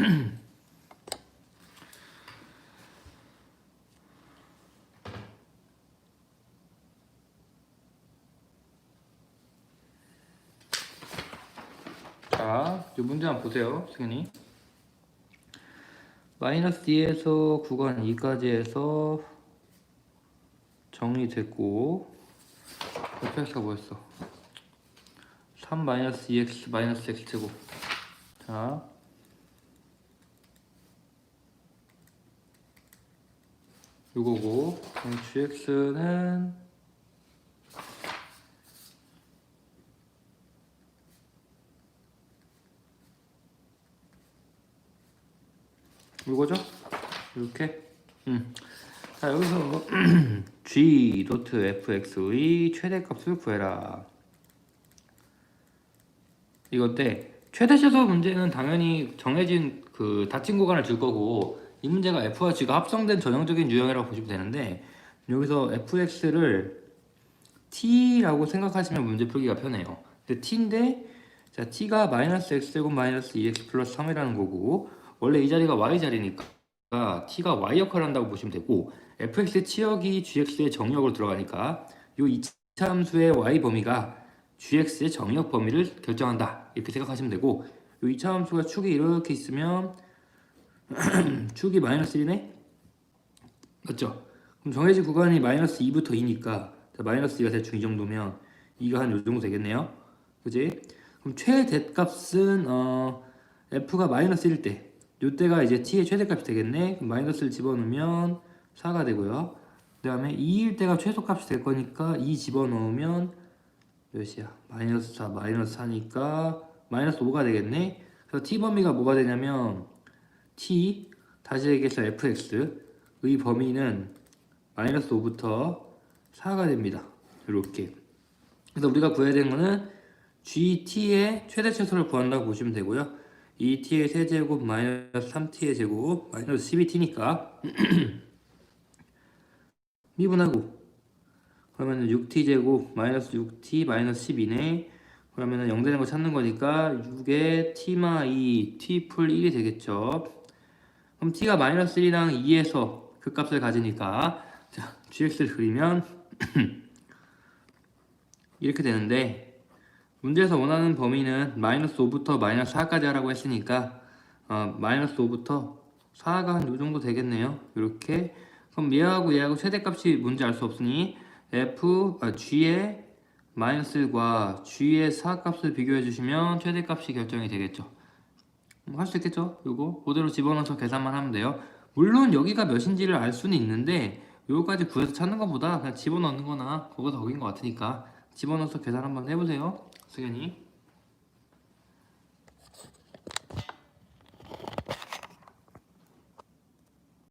자, 이 문제 한번 보세요, 승현이. 마이너스 D에서 구간 2까지 해서 정리됐고 fx가 뭐였어? 3 마이너스 2x 마이너스 x제곱 자 그럼 gx는 요거죠? 이렇게 음. 자 여기서 g 도트 fx의 최대값을 구해라 이건데 최대최소 문제는 당연히 정해진 그 닫힌 구간을 줄 거고 이 문제가 f와 g가 합성된 전형적인 유형이라고 보시면 되는데 여기서 fx를 t라고 생각하시면 문제 풀기가 편해요. 근데 t인데 자 t가 마이너스 x제곱 마이너스 2x 플러스 3이라는 거고 원래 이 자리가 y 자리니까 t가 y 역할을 한다고 보시면 되고 fx의 치역이 gx의 정역으로 들어가니까 이 이차함수의 y 범위가 gx의 정역 범위를 결정한다. 이렇게 생각하시면 되고 이 이차함수가 축이 이렇게 있으면 축이 마이너스 1이네 맞죠? 그럼 정해진 구간이 마이너스 2부터 2니까 마이너스 2가 대충 이 정도면 2가 한 요 정도 되겠네요 그지? 그럼 최대값은 어, f가 마이너스 1일 때 이때가 이제 t의 최대값이 되겠네. 그럼 마이너스를 집어넣으면 4가 되고요. 그 다음에 2일 때가 최소값이 될 거니까 2 집어넣으면 몇이야? 마이너스 4, 마이너스 4니까 마이너스 5가 되겠네. 그래서 t 범위가 뭐가 되냐면 t 다시 얘기해서 fx의 범위는 마이너스 5부터 4가 됩니다. 이렇게. 그래서 우리가 구해야 되는 거는 gt의 최대 최소를 구한다고 보시면 되고요. 2t의 세제곱 마이너스 3t의 제곱 마이너스 12t니까 미분하고 그러면 6t 제곱 마이너스 6t 마이너스 12네 그러면 0 되는 거 찾는 거니까 6에 t마 2 t 풀 1이 되겠죠 그럼 t가 마이너스 1이랑 2에서 그 값을 가지니까 자 gx를 그리면 이렇게 되는데 문제에서 원하는 범위는 마이너스 5부터 마이너스 4까지 하라고 했으니까 어, 마이너스 5부터 4가 한 이 정도 되겠네요. 이렇게. 그럼 얘하고 얘하고 최대값이 뭔지 알 수 없으니 f 아, g의 마이너스 1과 g의 4 값을 비교해 주시면 최대값이 결정이 되겠죠 할 수 있겠죠? 이거 그대로 집어넣어서 계산만 하면 돼요. 물론 여기가 몇인지를 알 수는 있는데 요거까지 구해서 찾는 것보다 그냥 집어넣는 거나 그거 덕인 것 같으니까 집어넣어서 계산 한번 해보세요 승현이